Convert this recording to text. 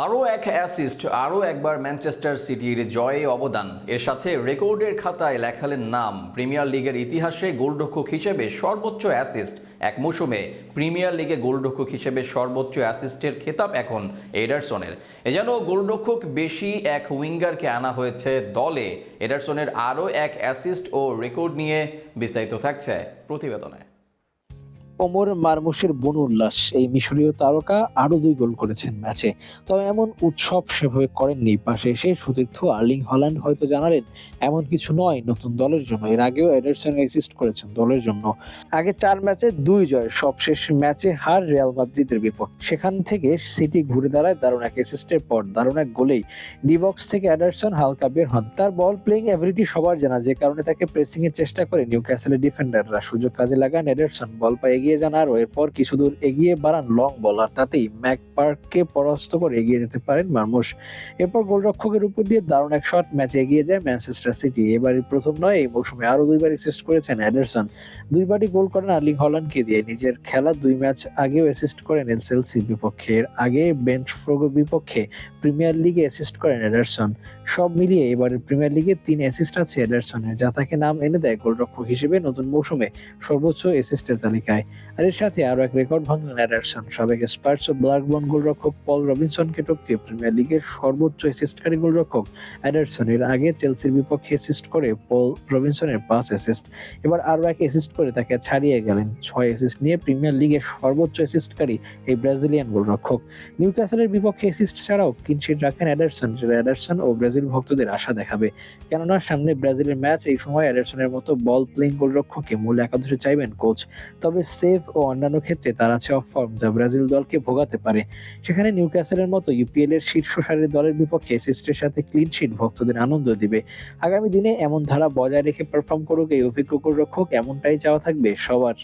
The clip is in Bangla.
আরও এক অ্যাসিস্ট আরও একবার ম্যানচেস্টার সিটির জয়ে অবদান। এর সাথে রেকর্ডের খাতায় লেখালেন নাম। প্রিমিয়ার লিগের ইতিহাসে গোলরক্ষক হিসেবে সর্বোচ্চ অ্যাসিস্ট এক মৌসুমে। প্রিমিয়ার লিগে গোলরক্ষক হিসেবে সর্বোচ্চ অ্যাসিস্টের খেতাব এখন এডারসনের। এ যেন গোলরক্ষক বেশি এক উইঙ্গারকে আনা হয়েছে দলে। এডারসনের আরও এক অ্যাসিস্ট ও রেকর্ড নিয়ে বিস্তারিত থাকছে প্রতিবেদনে। ওমর মারমুশের বন উল্লাস। এই মিশরীয় তারকা আরও দুই গোল করেছেন ম্যাচে। তবে এমন উৎসব সেভাবে করেননি। পাশে এসে সতীর্থ আর্লিং হল্যান্ড হয়তো জানালেন, এমন কিছু নয়, নতুন দলের জন্য। এর আগেও এডারসন অ্যাসিস্ট করেছেন দলের জন্য। আগে চার ম্যাচে দুই জয়, সবশেষ ম্যাচে হার রিয়াল মাদ্রিদের বিপক্ষে। সেখান থেকে সিটি ঘুরে দাঁড়ায় দারুণ এক অ্যাসিস্টের পর, দারুণ এক গোলেই। ডিবক্স থেকে অ্যাডারসন হালকা বের হন। তার বল প্লেইং অ্যাবিলিটি সবার জানা। যে কারণে তাকে প্রেসিং এর চেষ্টা করে নিউ ক্যাসেলের ডিফেন্ডাররা। সুযোগ কাজে লাগান এডারসন। বল পায় এগিয়ে যান আরও এরপর কিছু দূর এগিয়ে বাড়ান লং বল, আর তাতেই ম্যাক পার্ককে পরাস্ত করে এগিয়ে যেতে পারেন মারমুশ। এরপর গোলরক্ষকের উপর দিয়ে দারুণ এক শট, ম্যাচে এগিয়ে যায় ম্যানচেস্টার সিটি। এবারই প্রথম নয়, এই মৌসুমে আরও দুইবার অ্যাসিস্ট করেছেন অ্যাডারসন। দুইবারই গোল করেন আর্লিং হল্যান্ডকে দিয়ে। নিজের খেলা দুই ম্যাচ আগেও অ্যাসিস্ট করেন এলসেলসির বিপক্ষে। এর আগে বেঞ্চ ফ্রোগোর বিপক্ষে প্রিমিয়ার লিগে অ্যাসিস্ট করেন এডারসন সব মিলিয়ে এবারের প্রিমিয়ার লিগে তিন অ্যাসিস্ট আছে এডারসনের যা তাকে নাম এনে দেয় গোলরক্ষক হিসেবে নতুন মৌসুমে সর্বোচ্চ অ্যাসিস্টের তালিকায়। আর এর সাথে আরও এক রেকর্ড ভাঙলেন এডারসন সাবেক স্পার্স ও ব্ল্যাকবর্ন গোলরক্ষক পল রবিনসনকে টপকে। প্রিমিয়ার লিগের সর্বোচ্চ অ্যাসিস্টকারী গোলরক্ষক এডারসন এর আগে চেলসির বিপক্ষে অ্যাসিস্ট করে পল রবিনসনের পাঁচ অ্যাসিস্ট এবার আরও এক অ্যাসিস্ট করে তাকে ছাড়িয়ে গেলেন ছয় অ্যাসিস্ট নিয়ে প্রিমিয়ার লিগের সর্বোচ্চ অ্যাসিস্টকারী এই ব্রাজিলিয়ান গোলরক্ষক। নিউক্যাসলের বিপক্ষে অ্যাসিস্ট ছাড়াও ক্লিনশিট রাখেন অ্যাডারসন, যেটা অ্যাডারসন ও ব্রাজিল ভক্তদের আশা দেখাবে। কেননা, সামনে ব্রাজিলের ম্যাচ এই সময় অ্যাডারসনের মতো বল প্লেইং গোলরক্ষককে মূল একাদশে চাইবেন কোচ তবে সেভ ও অন্যান্য ক্ষেত্রে তার আছে অফ ফর্ম যা ব্রাজিল দলকে ভোগাতে পারে। সেখানে নিউক্যাসেলের মতো ইউপিএল এর শীর্ষ সারির দলের বিপক্ষে সিস্টের সাথে ক্লিন শিট ভক্তদের আনন্দ দিবে। আগামী দিনে এমন ধারা বজায় রেখে পারফর্ম করুক এই অভিজ্ঞ রক্ষক এমনটাই চাওয়া থাকবে সবার।